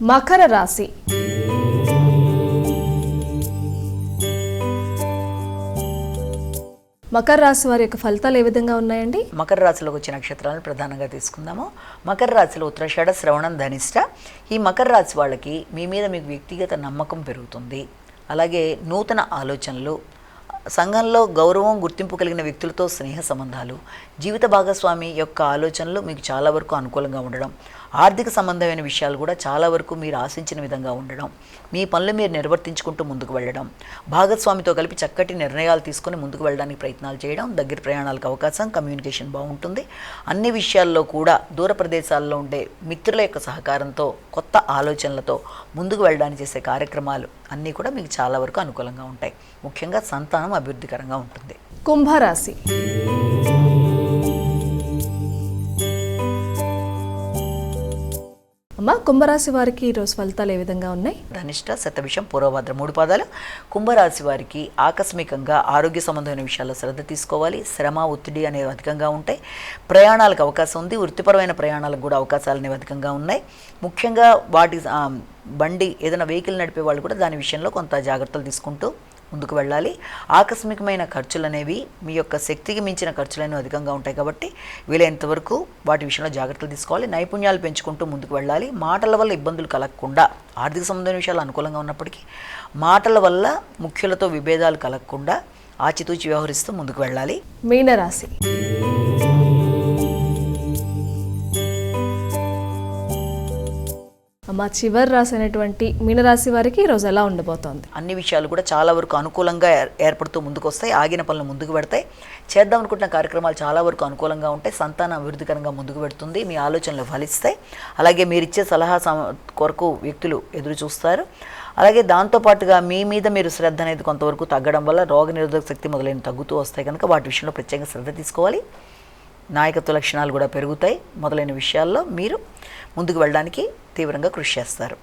మకర రాశి. మకర రాశి వారి యొక్క ఫలితాలు ఏ విధంగా ఉన్నాయండి? మకర రాశిలోకి వచ్చే నక్షత్రాలను ప్రధానంగా తీసుకుందాము. మకర రాశిలో ఉత్తరాషాఢ శ్రవణం ధనిష్ట. ఈ మకర రాశి వాళ్ళకి మీ మీద మీకు వ్యక్తిగత నమ్మకం పెరుగుతుంది. అలాగే నూతన ఆలోచనలు సంఘంలో గౌరవం గుర్తింపు కలిగిన వ్యక్తులతో స్నేహ సంబంధాలు జీవిత భాగస్వామి యొక్క ఆలోచనలు మీకు చాలా వరకు అనుకూలంగా ఉండడం ఆర్థిక సంబంధమైన విషయాలు కూడా చాలా వరకు మీరు ఆశించిన విధంగా ఉండడం మీ పనులు మీరు నిర్వర్తించుకుంటూ ముందుకు వెళ్ళడం భాగస్వామితో కలిపి చక్కటి నిర్ణయాలు తీసుకొని ముందుకు వెళ్ళడానికి ప్రయత్నాలు చేయడం దగ్గర ప్రయాణాలకు అవకాశం కమ్యూనికేషన్ బాగుంటుంది. అన్ని విషయాల్లో కూడా దూర ప్రదేశాల్లో ఉండే మిత్రుల యొక్క సహకారంతో కొత్త ఆలోచనలతో ముందుకు వెళ్ళడానికి చేసే కార్యక్రమాలు అన్నీ కూడా మీకు చాలా వరకు అనుకూలంగా ఉంటాయి. ముఖ్యంగా సంతానం అభివృద్ధికరంగా ఉంటుంది. కుంభరాశి. అమ్మ కుంభరాశి వారికి ఈరోజు ఫలితాలు ఏ విధంగా ఉన్నాయి? ధనిష్ట శతభిషం పూర్వభద్ర మూడు పాదాలు. కుంభరాశి వారికి ఆకస్మికంగా ఆరోగ్య సంబంధమైన విషయాల్లో శ్రద్ధ తీసుకోవాలి. శ్రమ ఒత్తిడి అనేవి అధికంగా ఉంటాయి. ప్రయాణాలకు అవకాశం ఉంది. వృత్తిపరమైన ప్రయాణాలకు కూడా అవకాశాలు అనేవి అధికంగా ఉన్నాయి. ముఖ్యంగా వాటి బండి ఏదైనా వెహికల్ నడిపే వాళ్ళు కూడా దాని విషయంలో కొంత జాగ్రత్తలు తీసుకుంటూ ముందుకు వెళ్ళాలి. ఆకస్మికమైన ఖర్చులు అనేవి మీ యొక్క శక్తికి మించిన ఖర్చులనేవి అధికంగా ఉంటాయి కాబట్టి వీలైనంత వరకు వాటి విషయంలో జాగ్రత్తలు తీసుకోవాలి. నైపుణ్యాలు పెంచుకుంటూ ముందుకు వెళ్ళాలి. మాటల వల్ల ఇబ్బందులు కలగకుండా ఆర్థిక సంబంధమైన విషయాలు అనుకూలంగా ఉన్నప్పటికీ మాటల వల్ల ముఖ్యులతో విభేదాలు కలగకుండా ఆచితూచి వ్యవహరిస్తూ ముందుకు వెళ్ళాలి. మీనరాశి. అమ్మ చివరి రాసినటువంటి మీనరాశి వారికి ఈరోజు ఎలా ఉండబోతోంది? అన్ని విషయాలు కూడా చాలా వరకు అనుకూలంగా ఏర్- ఏర్పడుతూ ముందుకు వస్తాయి ఆగిన పనులు ముందుకు పెడతాయి. చేద్దాం అనుకుంటున్న కార్యక్రమాలు చాలా వరకు అనుకూలంగా ఉంటాయి. సంతాన అభివృద్ధికరంగా ముందుకు పెడుతుంది. మీ ఆలోచనలు ఫలిస్తాయి. అలాగే మీరు ఇచ్చే సలహా సమ- కొరకు వ్యక్తులు ఎదురు చూస్తారు. అలాగే దాంతోపాటుగా మీ మీద మీరు శ్రద్ధ అనేది కొంతవరకు తగ్గడం వల్ల రోగ నిరోధక శక్తి మొదలైన తగ్గుతూ వస్తాయి కనుక వాటి విషయంలో ప్రత్యేకంగా శ్రద్ధ తీసుకోవాలి. నాయకత్వ లక్షణాలు కూడా పెరుగుతాయి. మొదలైన విషయాల్లో మీరు ముందుకు వెళ్ళడానికి తీవ్రంగా కృషి చేస్తారు.